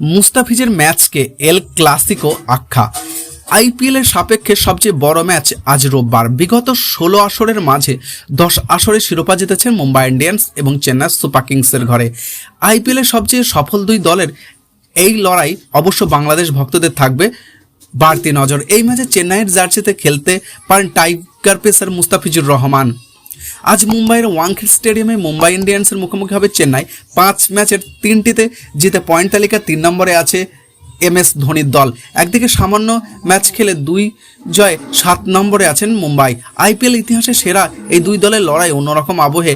মুস্তাফিজের ম্যাচকে El Clasico আখ্যা। আইপিএলের সাপেক্ষে সবচেয়ে বড় ম্যাচ আজ রোববার। বিগত ষোলো আসরের মাঝে দশ আসরে শিরোপা জিতেছেন মুম্বাই ইন্ডিয়ান্স এবং চেন্নাই সুপার কিংসের ঘরে। আইপিএলের সবচেয়ে সফল দুই দলের এই লড়াই অবশ্য বাংলাদেশ ভক্তদের থাকবে বাড়তি নজর। এই ম্যাচে চেন্নাইয়ের জার্সিতে খেলতে পারেন টাইগার পেসার মুস্তাফিজুর রহমান। আজ মুম্বাইয়ের ওয়াংখেড় স্টেডিয়ামে মুম্বাই ইন্ডিয়ান্সের মুখোমুখি হবে চেন্নাই। পাঁচ ম্যাচের তিনটিতে জিতে পয়েন্ট তালিকা তিন নম্বরে আছে এম এস ধোনির দল। একদিকে সামান্য ম্যাচ খেলে দুই জয় সাত নম্বরে আছেন মুম্বাই। আইপিএল ইতিহাসে সেরা এই দুই দলের লড়াই অন্যরকম আবহে।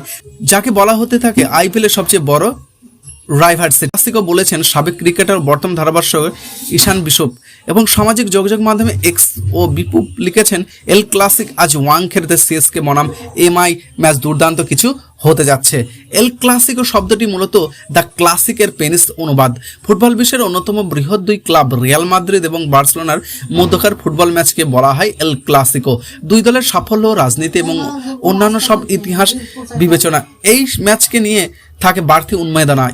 যাকে বলা হতে থাকে আইপিএলের সবচেয়ে বড় রাইভার্সি ক্লাসিকও বলেছেন, সাবেক ক্রিকেটার বর্তমান ধারাভাষ্যক ঈশান বিশপ এবং সামাজিক যোগাযোগ মাধ্যমে এক্স ও বিপুপ লিখেছেন, এল ক্লাসিক আজ ওয়াং খেলতে সিএসকে বনাম, এমআই ম্যাচ দুর্দান্ত কিছু হতে যাচ্ছে। এল ক্লাসিকো শব্দটি মূলত দ্য ক্লাসিকের পেনিস অনুবাদ। ফুটবল বিশ্বের অন্যতম বৃহৎ দুই ক্লাব, রিয়াল মাদ্রিদ এবং বার্সেলোনার মধ্যকার ফুটবল ম্যাচকে বলা হয় এল ক্লাসিকো। দুই দলের সাফল্য, রাজনীতি এবং অন্যান্য সব ইতিহাস বিবেচনা। এই ম্যাচকে নিয়ে থাকে বাড়তি উন্মেদনা।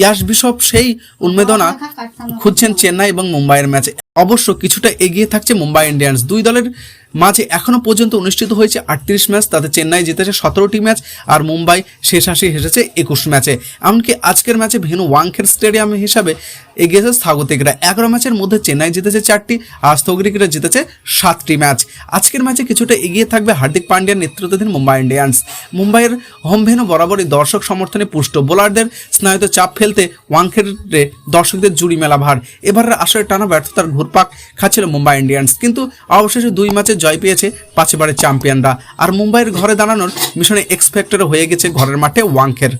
ইয়াশ বিশপ সেই উন্মেদনা খুঁজছেন চেন্নাই এবং মুম্বাইয়ের ম্যাচে। অবশ্য কিছুটা এগিয়ে থাকছে মুম্বাই ইন্ডিয়ান্স। দুই দলের মাঝে এখনও পর্যন্ত অনুষ্ঠিত হয়েছে আটত্রিশ ম্যাচ, তাতে চেন্নাই জিতেছে সতেরোটি ম্যাচ আর মুম্বাই শেষ হাসি হেসেছে একুশ ম্যাচে। এমনকি আজকের ম্যাচে ভেনু ওয়াংখের স্টেডিয়াম হিসাবে এগিয়েছে স্বাগতিকরা। এগারো ম্যাচের মধ্যে চেন্নাই জিতেছে চারটি, আর স্থগিতরা জিতেছে সাতটি ম্যাচ। আজকের ম্যাচে কিছুটা এগিয়ে থাকবে হার্দিক পান্ডিয়ার নেতৃত্বাধীন মুম্বাই ইন্ডিয়ান্স। মুম্বাইয়ের হোম ভেনু বরাবরই দর্শক সমর্থনে পুষ্ট। বোলারদের স্নায়ুতে চাপ ফেলতে ওয়াংখেড়ে দর্শকদের জুড়ি মেলা ভার এবারের আসরে টানা ব্যর্থতার ঘুরপাক খাচ্ছিল মুম্বাই ইন্ডিয়ান্স। কিন্তু অবশেষে দুই ম্যাচে জয় পেয়েছে পাঁচবারের চ্যাম্পিয়নরা। আর মুম্বাইয়ের ঘরে দাঁড়ানোর মিশনে এক্সপেক্টর হয়ে গেছে ঘরের মাঠে ওয়াংখের।